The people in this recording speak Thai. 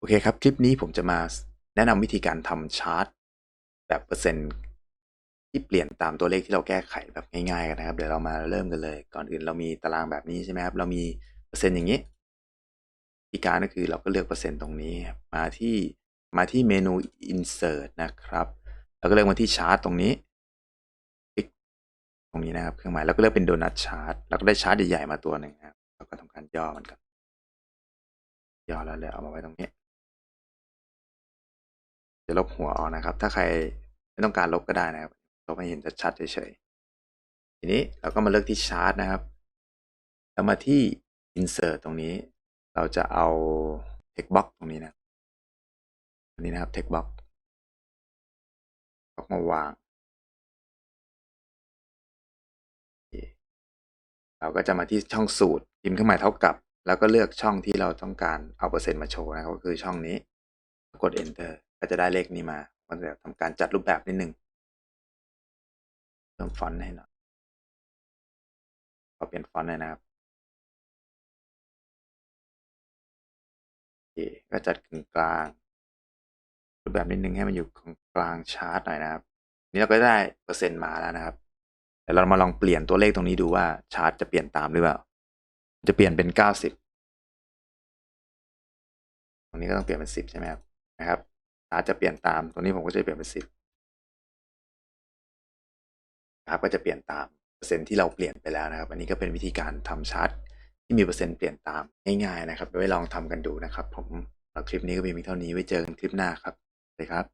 โอเคครับ คลิปนี้ผมจะมาแนะนำวิธีการทำชาร์ตแบบเปอร์เซ็นต์ที่เปลี่ยนตามตัวเลขที่เราแก้ไขแบบง่ายๆกันนะครับ เดี๋ยวเรามาเริ่มกันเลย ก่อนอื่นเรามีตารางแบบนี้ใช่ไหมครับ เรามีเปอร์เซ็นต์อย่างนี้วิธีการก็คือเราก็เลือกเปอร์เซ็นต์ตรงนี้ มาที่มาที่เมนู insert นะครับ แล้วก็เลือกมาที่ชาร์ตตรงนี้คลิกตรงนี้นะครับ เครื่องหมายแล้วก็เลือกเป็นโดนัทชาร์ตแล้วก็ได้ชาร์ตใหญ่ๆมาตัวหนึ่งครับ แล้วก็ทำการย่อมันก่อนย่อแล้วเลยเอามาไว้ตรงนี้ จะลบหัวออกนะครับ ถ้าใครไม่ต้องการลบก็ได้นะครับลบให้เห็นชัดๆเฉยๆทีนี้เราก็มาเลือกที่ชาร์ตนะครับแล้วมาที่ insert ตรงนี้ เราจะเอา text box ตรงนี้นะอันนี้นะครับ text box ก็มาวางเคเราก็จะมาที่ช่องสูตรพิมพ์เครื่องหมายเท่ากับ แล้วก็เลือกช่องที่เราต้องการเอาเปอร์เซ็นต์มาโชว์นะครับก็คือช่องนี้ กด enter ก็จะได้เลขนี้มาก็จะทำการจัดรูปแบบนิดนึงเพิ่มฟอนต์ให้หน่อยขอเปลี่ยนฟอนต์หน่อยนะครับโอเคก็จัดกึ่งกลางรูปแบบนิดนึงให้มันอยู่ตรงกลางชาร์ตหน่อยนะครับ นี่เราก็ได้เปอร์เซ็นต์มาแล้วนะครับเดี๋ยวเรามาลองเปลี่ยนตัวเลขตรงนี้ดูว่าชาร์ตจะเปลี่ยนตามหรือเปล่า จะเปลี่ยนเป็นเก้าสิบตรงนี้ก็ต้องเปลี่ยนเป็นสิบใช่ไหมครับนะครับาจจะเปลี่ยนตาม ตรงนี้ผมก็จะเปลี่ยนเป็นสิบนะครับก็จะเปลี่ยนตามเปอร์เซ็นต์ที่เราเปลี่ยนไปแล้วนะครับ อันนี้ก็เป็นวิธีการทำชาร์ตที่มีเปอร์เซ็นต์เปลี่ยนตามง่ายๆนะครับไว้ลองทำกันดูนะครับ ผมคลิปนี้ก็มีเพียงเท่านี้ไว้เจอกันคลิปหน้าครับสวัสดีครับ